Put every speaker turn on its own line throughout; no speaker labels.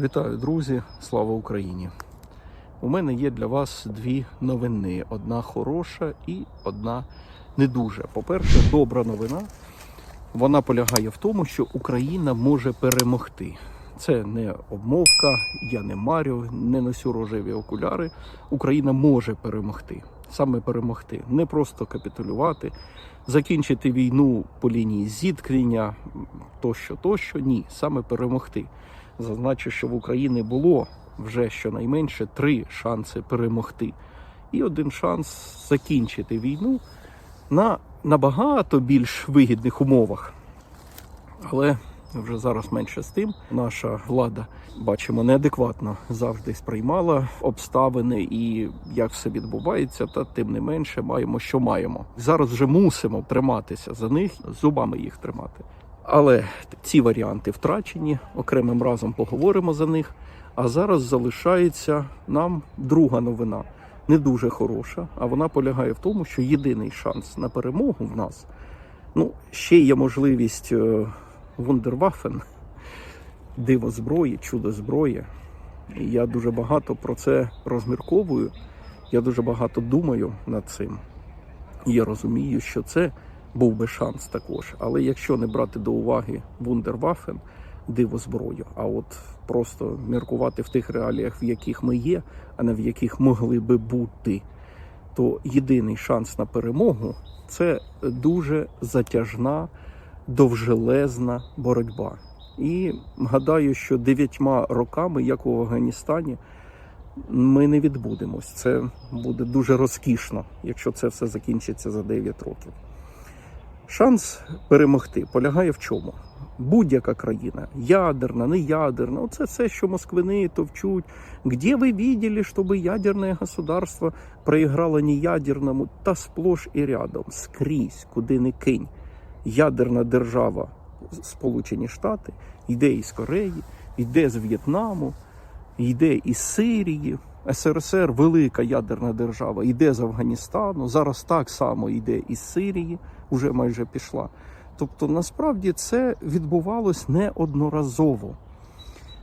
Вітаю, друзі! Слава Україні! У мене є для вас дві новини: одна хороша і одна не дуже. По-перше, добра новина. Вона полягає в тому, що Україна може перемогти. Це не обмовка, я не марю, не носю рожеві окуляри. Україна може перемогти. Саме перемогти, не просто капітулювати, закінчити війну по лінії зіткнення, тощо, тощо. Ні, саме перемогти. Зазначу, що в Україні було вже щонайменше три шанси перемогти. І один шанс закінчити війну на набагато більш вигідних умовах. Але вже зараз менше з тим. Наша влада, бачимо, неадекватно завжди сприймала обставини і як все відбувається, та тим не менше маємо, що маємо. Зараз вже мусимо триматися за них, зубами їх тримати. Але ці варіанти втрачені. Окремим разом поговоримо за них. А зараз залишається нам друга новина, не дуже хороша. А вона полягає в тому, що єдиний шанс на перемогу в нас. Ну, ще є можливість е, вундервафен, диво зброї, чудо зброї. Я дуже багато про це розмірковую. Я дуже багато думаю над цим. І я розумію, що це був би шанс також. Але якщо не брати до уваги вундервафен, диво зброю, а от просто міркувати в тих реаліях, в яких ми є, а не в яких могли би бути, то єдиний шанс на перемогу це дуже затяжна, довжелезна боротьба. І гадаю, що дев'ятьма роками, як у Афганістані, ми не відбудемось. Це буде дуже розкішно, якщо це все закінчиться за 9 років. Шанс перемогти полягає в чому? Будь-яка країна, ядерна, не ядерна, оце все, що москвини товчуть. Где ви видели, щоб ядерне государство проіграло неядерному та сплош і рядом, скрізь, куди не кинь. Ядерна держава Сполучені Штати йде із Кореї, йде з В'єтнаму, йде із Сирії. СРСР велика ядерна держава, йде з Афганістану. Зараз так само йде із Сирії, уже майже пішла. Тобто, насправді це відбувалось неодноразово.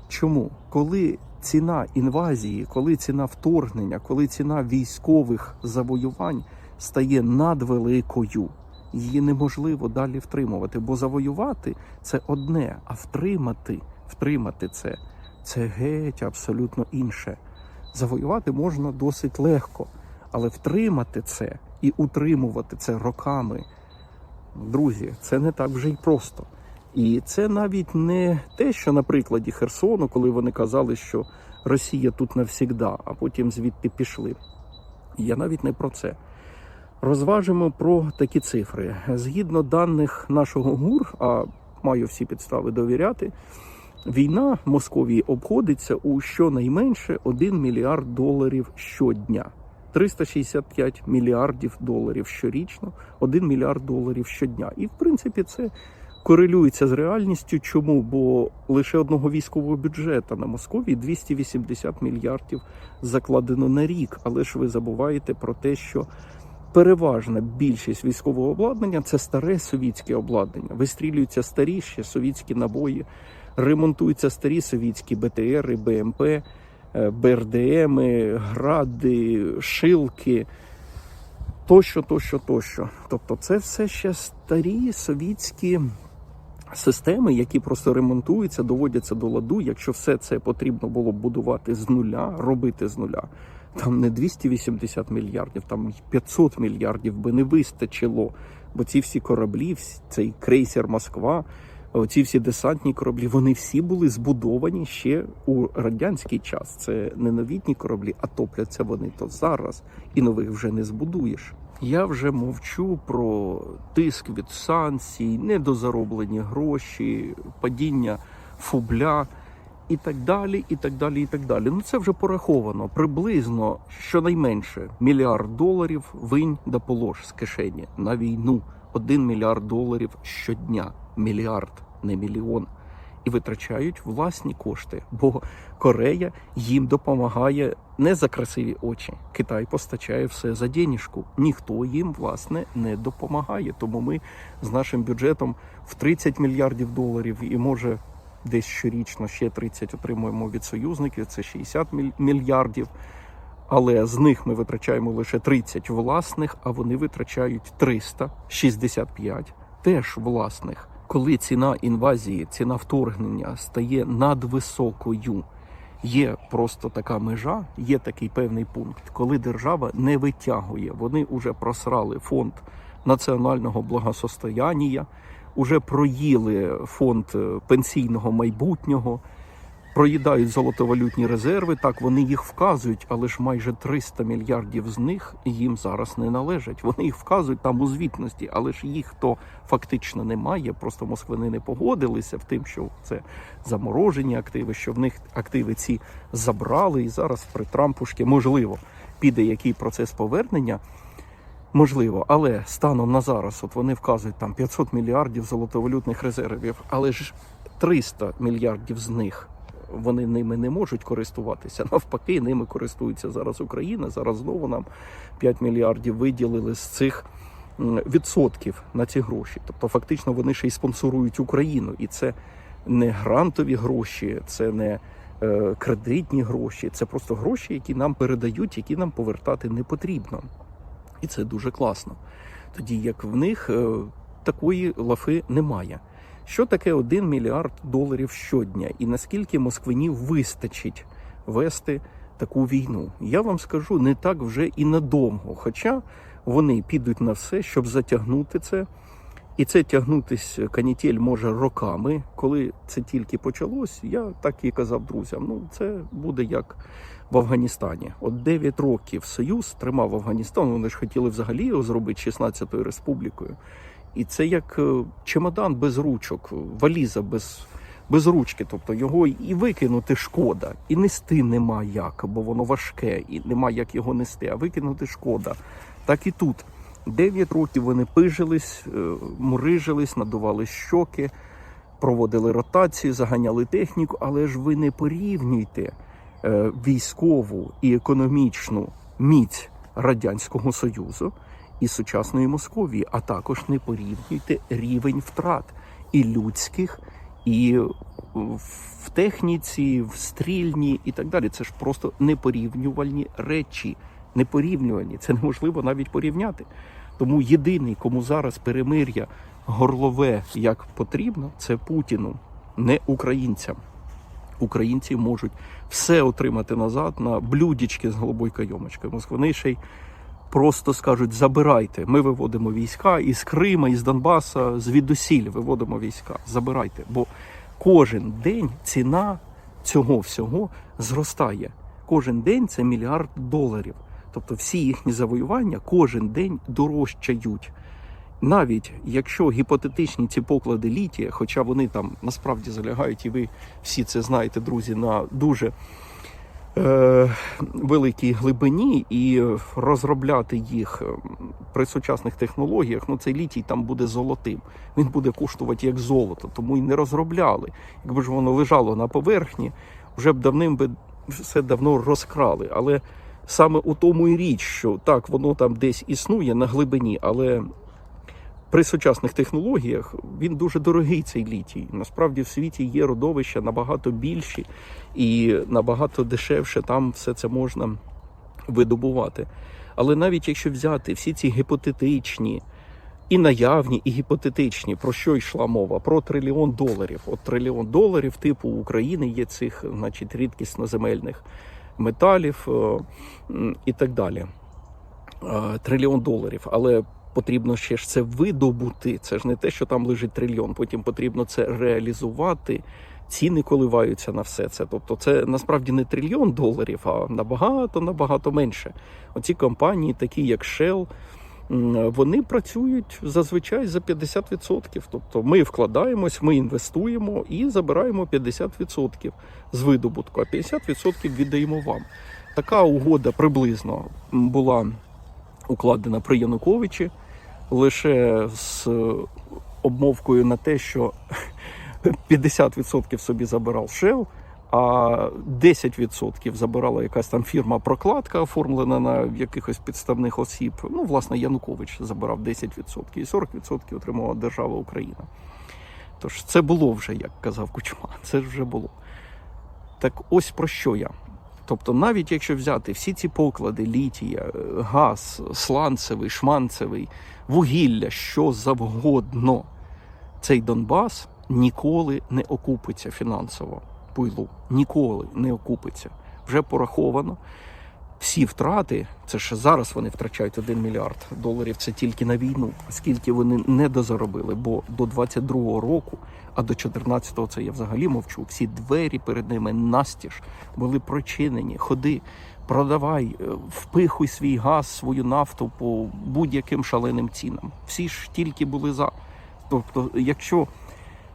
Чому? Коли ціна інвазії, коли ціна вторгнення, коли ціна військових завоювань стає надвеликою, її неможливо далі втримувати, бо завоювати це одне, а втримати, втримати це, це геть абсолютно інше. Завоювати можна досить легко, але втримати це і утримувати це роками. Друзі, це не так вже й просто. І це навіть не те, що на прикладі Херсону, коли вони казали, що Росія тут навсігда, а потім звідти пішли. Я навіть не про це. Розважимо про такі цифри. Згідно даних нашого ГУР, а маю всі підстави довіряти, війна Московії обходиться у щонайменше 1 мільярд доларів щодня. 365 мільярдів доларів щорічно, 1 мільярд доларів щодня. І в принципі це корелюється з реальністю. Чому? Бо лише одного військового бюджету на Московії 280 мільярдів закладено на рік. Але ж ви забуваєте про те, що переважна більшість військового обладнання це старе совітське обладнання. Вистрілюються старі ще совітські набої, ремонтуються старі совітські БТРи, БМП. БРДМи, гради, шилки, тощо, тощо, тощо. Тобто, це все ще старі совітські системи, які просто ремонтуються, доводяться до ладу. Якщо все це потрібно було б будувати з нуля, робити з нуля. Там не 280 мільярдів, там 500 мільярдів би не вистачило. Бо ці всі кораблі, цей крейсер Москва. Ці всі десантні кораблі, вони всі були збудовані ще у радянський час. Це не новітні кораблі, а топляться вони то зараз, і нових вже не збудуєш. Я вже мовчу про тиск від санкцій, недозароблені гроші, падіння фубля і так далі. і так далі, і так далі. Ну це вже пораховано приблизно щонайменше мільярд доларів винь да полож з кишені на війну. Один мільярд доларів щодня. Мільярд, не мільйон. І витрачають власні кошти, бо Корея їм допомагає не за красиві очі. Китай постачає все за денежку. Ніхто їм власне не допомагає. Тому ми з нашим бюджетом в 30 мільярдів доларів і може десь щорічно ще 30 отримуємо від союзників, це 60 міль- мільярдів. Але з них ми витрачаємо лише 30 власних, а вони витрачають 365 теж власних. Коли ціна інвазії, ціна вторгнення стає надвисокою, є просто така межа, є такий певний пункт, коли держава не витягує. Вони вже просрали фонд національного благосостояння, уже проїли фонд е, пенсійного майбутнього, проїдають золотовалютні резерви. Так вони їх вказують, але ж майже 300 мільярдів з них їм зараз не належать. Вони їх вказують там у звітності, але ж їх то фактично немає. Просто москвини не погодилися в тим, що це заморожені активи, що в них активи ці забрали, і зараз при Трампушки можливо піде який процес повернення. Можливо, але станом на зараз, от вони вказують там 500 мільярдів золотовалютних резервів, але ж 300 мільярдів з них вони ними не можуть користуватися. Навпаки, ними користується зараз Україна. Зараз знову нам 5 мільярдів виділили з цих відсотків на ці гроші. Тобто, фактично, вони ще й спонсорують Україну, і це не грантові гроші, це не е, кредитні гроші, це просто гроші, які нам передають, які нам повертати не потрібно. І це дуже класно. Тоді як в них е, такої лафи немає. Що таке 1 мільярд доларів щодня, і наскільки москвинів вистачить вести таку війну? Я вам скажу не так вже і надовго. Хоча вони підуть на все, щоб затягнути це. І це тягнутись канітель може роками. Коли це тільки почалось, я так і казав друзям: ну це буде як в Афганістані. От 9 років Союз тримав Афганістан. Вони ж хотіли взагалі його зробити 16-ю республікою. І це як е, чемодан без ручок, валіза без, без ручки. Тобто його і викинути шкода, і нести нема як, бо воно важке, і нема як його нести, а викинути шкода. Так і тут. Дев'ять років вони пижились, е, мурижились, надували щоки, проводили ротацію, заганяли техніку, але ж ви не порівнюйте е, військову і економічну міць Радянського Союзу і сучасної Московії, а також не порівнюйте рівень втрат і людських, і в техніці, в стрільні і так далі. Це ж просто непорівнювальні речі. Непорівнювальні. Це неможливо навіть порівняти. Тому єдиний, кому зараз перемир'я горлове як потрібно, це Путіну, не українцям. Українці можуть все отримати назад на блюдечки з голубою кайомочкою. Москвини ще й просто скажуть: забирайте. Ми виводимо війська із Крима, із Донбаса, звідусіль виводимо війська. Забирайте. Бо кожен день ціна цього всього зростає. Кожен день це мільярд доларів. Тобто всі їхні завоювання кожен день дорожчають. Навіть якщо гіпотетичні ці поклади літія, хоча вони там насправді залягають, і ви всі це знаєте, друзі, на дуже великій глибині, і розробляти їх е, при сучасних технологіях, ну цей літій там буде золотим. Він буде коштувати як золото, тому і не розробляли. Якби ж воно лежало на поверхні, вже б давним би все давно розкрали. Але саме у тому і річ, що так, воно там десь існує на глибині, але при сучасних технологіях він дуже дорогий цей літій. Насправді в світі є родовища набагато більші і набагато дешевше там все це можна видобувати. Але навіть якщо взяти всі ці гіпотетичні і наявні, і гіпотетичні, про що йшла мова? Про трильйон доларів. От трильйон доларів, типу України є цих, значить, рідкісноземельних металів е, і так далі. Е, Трильйон доларів. Але потрібно ще ж це видобути. Це ж не те, що там лежить трильйон. Потім потрібно це реалізувати. Ціни коливаються на все це. Тобто, це насправді не трильйон доларів, а набагато набагато менше. Оці компанії, такі як Shell, вони працюють зазвичай за 50%. Тобто ми вкладаємось, ми інвестуємо і забираємо 50% з видобутку, а 50% віддаємо вам. Така угода приблизно була укладена при Януковичі лише з обмовкою на те, що 50% собі забирав Shell, а 10% забирала якась там фірма прокладка, оформлена на якихось підставних осіб. Ну, власне, Янукович забирав 10%, і 40% отримала держава Україна. Тож це було вже, як казав Кучма, це вже було. Так ось про що я. Тобто, навіть якщо взяти всі ці поклади, літія, е, газ, сланцевий, шманцевий, вугілля, що завгодно, цей Донбас ніколи не окупиться фінансово пуйлу. Ніколи не окупиться. Вже пораховано. Всі втрати, це ж зараз вони втрачають 1 мільярд доларів, це тільки на війну. Скільки вони не дозаробили, бо до 22-го року, а до 14-го це я взагалі мовчу. Всі двері перед ними настіж були прочинені. Ходи, продавай, е, впихуй свій газ, свою нафту по будь-яким шаленим цінам. Всі ж тільки були за. Тобто, якщо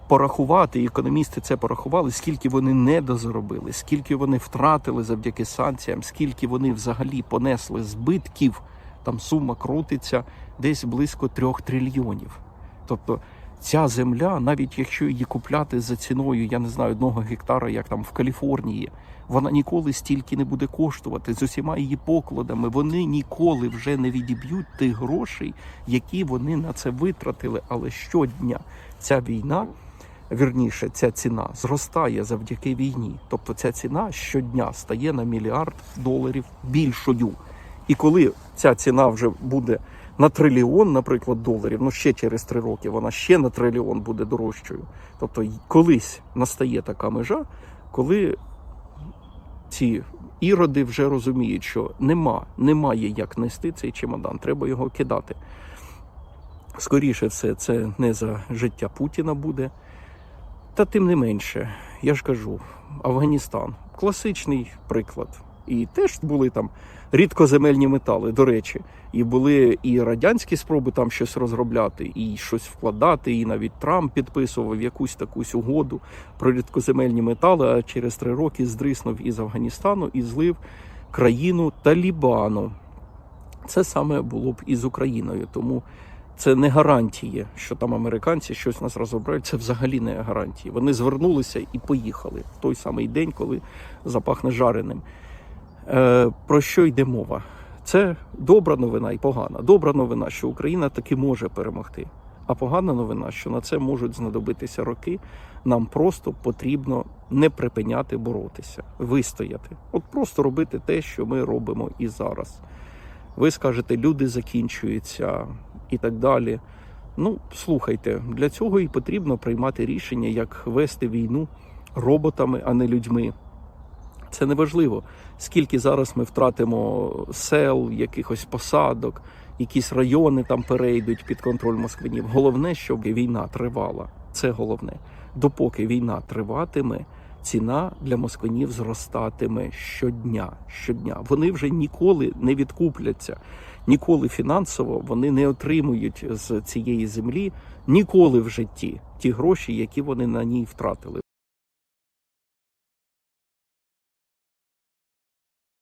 порахувати, і економісти це порахували, скільки вони не дозаробили, скільки вони втратили завдяки санкціям, скільки вони взагалі понесли збитків, там сума крутиться десь близько трьох трильйонів. Тобто ця земля, навіть якщо її купляти за ціною, я не знаю, одного гектара, як там в Каліфорнії, вона ніколи стільки не буде коштувати з усіма її покладами. Вони ніколи вже не відіб'ють тих грошей, які вони на це витратили. Але щодня ця війна, вірніше, ця ціна зростає завдяки війні. Тобто ця ціна щодня стає на мільярд доларів більшою. І коли ця ціна вже буде на трильйон, наприклад, доларів, ну ще через три роки вона ще на трильйон буде дорожчою. Тобто колись настає така межа, коли ці іроди вже розуміють, що нема, немає як нести цей чемодан, треба його кидати. Скоріше все, це не за життя Путіна буде. Та тим не менше, я ж кажу, Афганістан класичний приклад. І теж були там рідкоземельні метали, до речі, і були і радянські спроби там щось розробляти, і щось вкладати, і навіть Трамп підписував якусь такусь угоду про рідкоземельні метали, а через три роки здриснув із Афганістану і злив країну Талібану. Це саме було б і з Україною, тому це не гарантії, що там американці щось нас розробляють. Це взагалі не гарантії. Вони звернулися і поїхали в той самий день, коли запахне жареним. Е, про що йде мова? Це добра новина і погана. Добра новина, що Україна таки може перемогти. А погана новина, що на це можуть знадобитися роки. Нам просто потрібно не припиняти боротися, вистояти. От просто робити те, що ми робимо і зараз. Ви скажете, люди закінчуються і так далі. Ну, слухайте, для цього і потрібно приймати рішення, як вести війну роботами, а не людьми. Це не важливо, скільки зараз ми втратимо сел, якихось посадок, якісь райони там перейдуть під контроль москвинів. Головне, щоб війна тривала. Це головне. Допоки війна триватиме, ціна для москвинів зростатиме щодня. Щодня вони вже ніколи не відкупляться, ніколи фінансово вони не отримують з цієї землі ніколи в житті ті гроші, які вони на ній втратили.